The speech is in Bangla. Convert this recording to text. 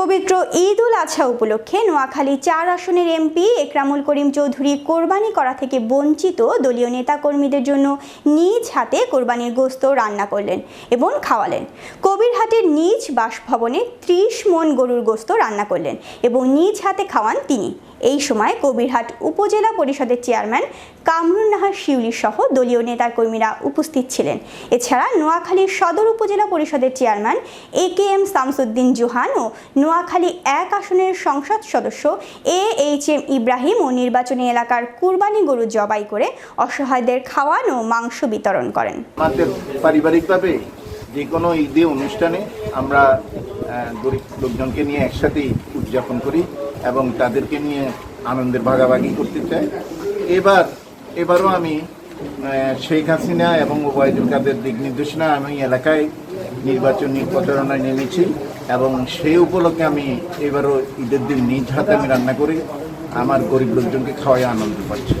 পবিত্র ঈদ উল আজহা উপলক্ষে নোয়াখালী চার আসনের এমপি একরামুল করিম চৌধুরী কোরবানি করা থেকে বঞ্চিত দলীয় নেতাকর্মীদের জন্য নিজ হাতে কোরবানির গোস্ত রান্না করলেন এবং খাওয়ালেন। কবিরহাটের নিজ বাসভবনে ত্রিশ মন গরুর গোস্ত রান্না করলেন এবং নিজ হাতে খাওয়ান তিনি। এই সময় কবিরহাট উপজেলা পরিষদের চেয়ারম্যান কামরুন নাহার শিউলি সহ দলীয় নেতাকর্মীরা উপস্থিত ছিলেন। এছাড়া নোয়াখালী সদর উপজেলা পরিষদের chairman A K M Shamsuddin Johan ও নোয়াখালী এক আসনের সংসদ সদস্য এ এইচ এম ইব্রাহিম ও নির্বাচনী এলাকার কুরবানি গরু জবাই করে অসহায়দের খাওয়ান ও মাংস বিতরণ করেন। যে কোনো ঈদে, অনুষ্ঠানে আমরা গরিব লোকজনকে নিয়ে একসাথেই উদযাপন করি এবং তাদেরকে নিয়ে আনন্দের ভাগাভাগি করতে চাই। এবার, এবারও আমি শেখ হাসিনা এবং ওবায়দুল কাদের দিক নির্দেশনা আমি এলাকায় নির্বাচনী প্রচারণায় নেমেছি এবং সেই উপলক্ষে আমি এবারও ঈদের দিন নিজ হাতে আমি রান্না করি। আমার গরিব লোকজনকে খাওয়াই আনন্দ পাচ্ছি।